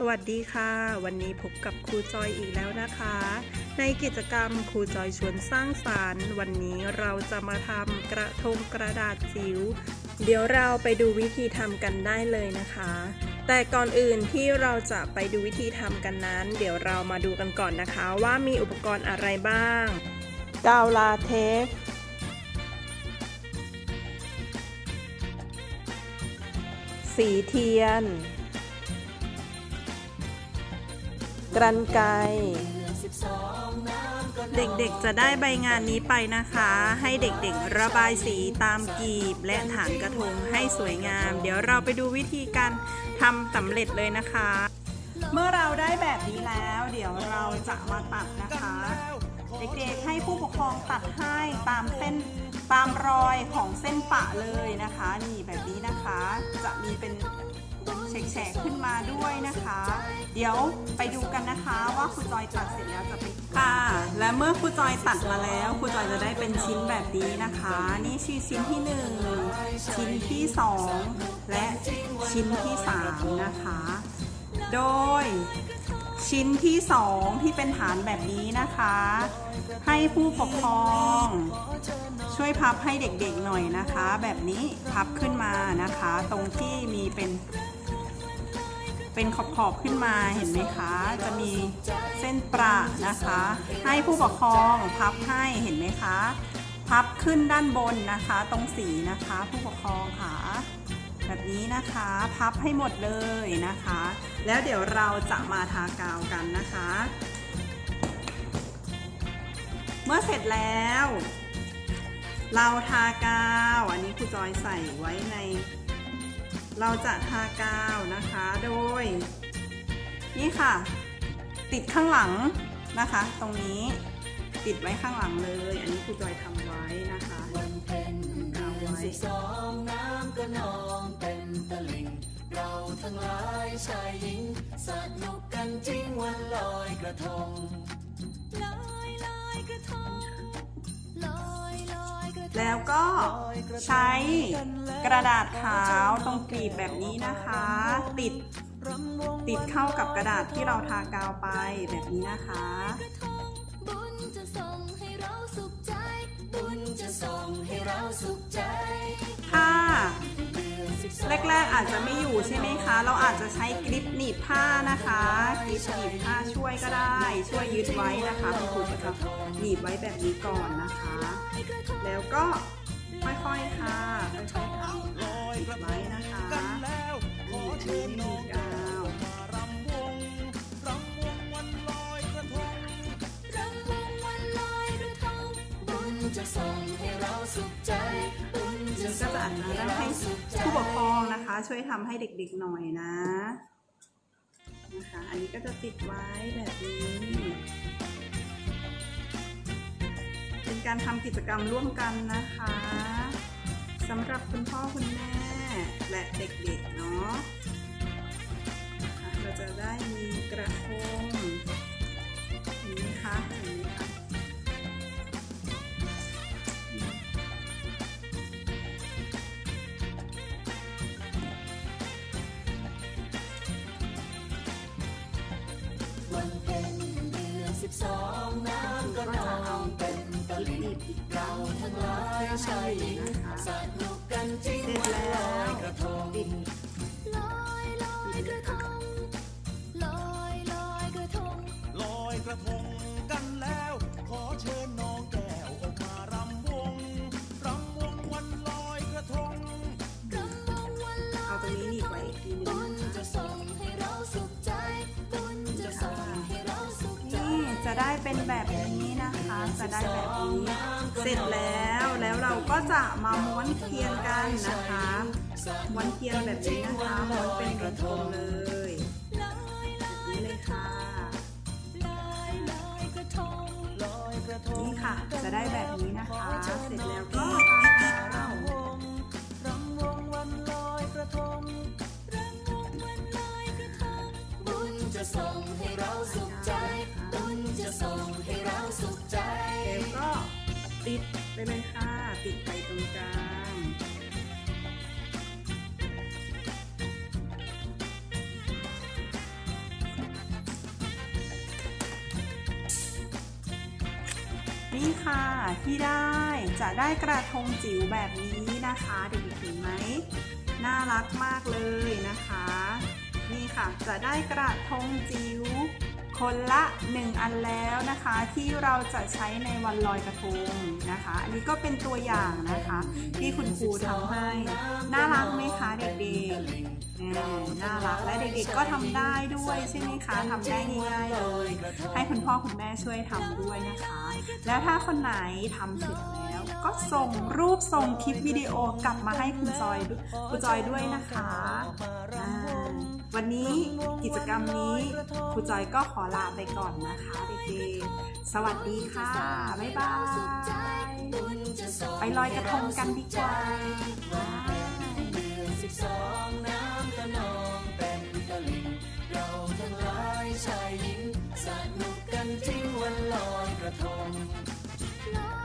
สวัสดีค่ะ วันนี้พบกับครูจอยอีกแล้วนะคะ ในกิจกรรมครูจอยชวนสร้างสารรค์ วันนี้เราจะมาทำกระทงกระดาษจิ๋วเดี๋ยวเราไปดูวิธีทำกันได้เลยนะคะ แต่ก่อนอื่นที่เราจะไปดูวิธีทำกันนั้น เดี๋ยวเรามาดูกันก่อนนะคะ ว่ามีอุปกรณ์อะไรบ้าง กาวลาเทคสีเทียน กรันไกรเด็กๆจะได้ใบงานนี้ไปนะคะ ให้เด็กๆระบายสีตามกีบ และฐานกระทงให้สวยงาม เดี๋ยวเราไปดูวิธีการทำสำเร็จเลยนะคะ เมื่อเราได้แบบนี้แล้ว เดี๋ยวเราจะมาตัดนะคะ เด็กๆให้ผู้ปกครองตัดให้ตามเส้นตามรอยของเส้นปะเลยนะคะ นี่แบบนี้นะคะ จะมีเป็น แฉกๆขึ้นมาด้วยนะคะ เดี๋ยวไปดูกันนะคะว่าครูจอยตัดเสร็จแล้วจะเป็นค่ะ และเมื่อครูจอยตัดมาแล้วครูจอยจะได้เป็นชิ้นแบบนี้นะคะ นี่คือชิ้นที่หนึ่งชิ้นที่สองและชิ้นที่สามนะคะ โดยชิ้นที่สองที่เป็นฐานแบบนี้นะคะ ให้ผู้ปกครอง ช่วยพับให้เด็กๆหน่อยนะคะ แบบนี้พับขึ้นมานะคะ ตรงที่มีเป็น เป็นขอบๆขึ้นมาเห็นไหมคะ จะมีเส้นประนะคะ ให้ผู้ปกครองพับให้เห็นไหมคะ พับขึ้นด้านบนนะคะ ตรงสีนะคะผู้ปกครองค่ะแบบนี้นะคะพับให้หมดเลยนะคะ แล้วเดี๋ยวเราจะมาทากาวกันนะคะ เมื่อเสร็จแล้ว เราทากาว อันนี้ครูจอยใส่ไว้ใน เราจะทากาวนะคะโดย นี่ค่ะ ติดข้างหลังนะคะ ตรงนี้ติดไว้ข้างหลังเลย อันนี้ครูจอยทำไว้นะคะวันเพ็ญกาวเอนไว้สองน้ำก็นองเต็มตะลิงเราทั้งหลายชายหญิงสนุกกันจริงวันลอยกระทง แล้วก็ใช้กระดาษขาวตรงกลีบแบบนี้นะคะ ติดติดเข้ากับกระดาษที่เราทากาวไปแบบนี้นะคะบุญจะส่งให้เราสุขใจบุญจะส่งให้เราสุขใจถ้าแรกๆอาจจะไม่อยู่ใช่ไหมคะ เราอาจจะใช้กริปหนีบผ้านะคะกริปหนีบผ้าช่วยก็ได้ ช่วยยึดไว้นะคะคุณครูจะหนีบไว้แบบนี้ก่อนนะคะ ก็ค่อยๆค่ะค่อยๆทำติดไว้นะคะนี่อันนี้ไม่มีกาวรำวงวันลอยกระทงบุญจะส่งให้เราสุขใจบุญจะก็จะงอาจจะให้ได้เราให้ผู้ปกครองนะคะ ช่วยทำให้เด็กๆหน่อยนะนะคะ อันนี้ก็จะติดไว้แบบนี้ การทำกิจกรรมร่วมกันนะคะสำหรับคุณพ่อคุณแม่และเด็กๆเนาะเราจะได้มีกระทงเห็นไหมคะเห็นไหมคะวันเพ็ญเดือนสิบสองน้ำก็นองายชายหญิงสนุกกันจริงวันลอยกระทงลอยลอยกระทงลอยลอยกระทงลอยกระทงกันแล้ว ขอเชิญน้องแก้วออกมารำวงรำวงวันลอยกระทงรำวงวันลอาอตรงยนี้หนีบไว้อีกทีนึบุญจะส่งให้เราสุขใจบุญจะส่งให้เราสุขใจนี่จะได้เป็นแบบนี้นะคะ จะได้แบบนี้ เสร็จแล้วแล้วเราก็จะมาม้วนเทียนกันนะคะม้วนเทียนแบบนี้นะคะม้วนเป็นกระทงเลยลอยลแบบนี้เลยค่ะลอยลอยกระทงลอยกระทงนี่ค่ะ จะได้แบบนี้นะคะเสร็จแล้วก็ทานข้าวรำวงวันลอยกระทงรำวงวันลอยกระทงบุญจะส่งให้เราสุขใจบุญจะส่งให้เราสุขใจแล้วก็ ปิดไปเลยค่ะติดไปตรงกลางนี่ค่ะที่ได้จะได้กระทงจิ๋วแบบนี้นะคะเด็กๆเห็นไหมน่ารักมากเลยนะคะ นี่ค่ะจะได้กระทงจิ๋ว คนละหนึ่งอันแล้วนะคะ ที่เราจะใช้ในวันลอยกระทงนะคะ อันนี้ก็เป็นตัวอย่างนะคะ ที่คุณครูทำให้ น่ารักไหมคะเด็กๆน่ารักและเด็กๆก็ทำได้ด้วยใช่ไหมคะทำได้ง่ายๆเลย ให้คุณพ่อคุณแม่ช่วยทำด้วยนะคะ และถ้าคนไหนทำเสร็จแล้ว ก็ส่งรูปส่งคลิปวิดีโอกลับมาให้คุณจอยด้วยคุณจอยด้วยนะคะวันนี้กิจกรรมนี้คุณจอยก็ขอลาไปก่อนนะคะเด็กๆสวัสดีค่ะ บ๊ายบาย ไปลอยกระทงกันดีกว่า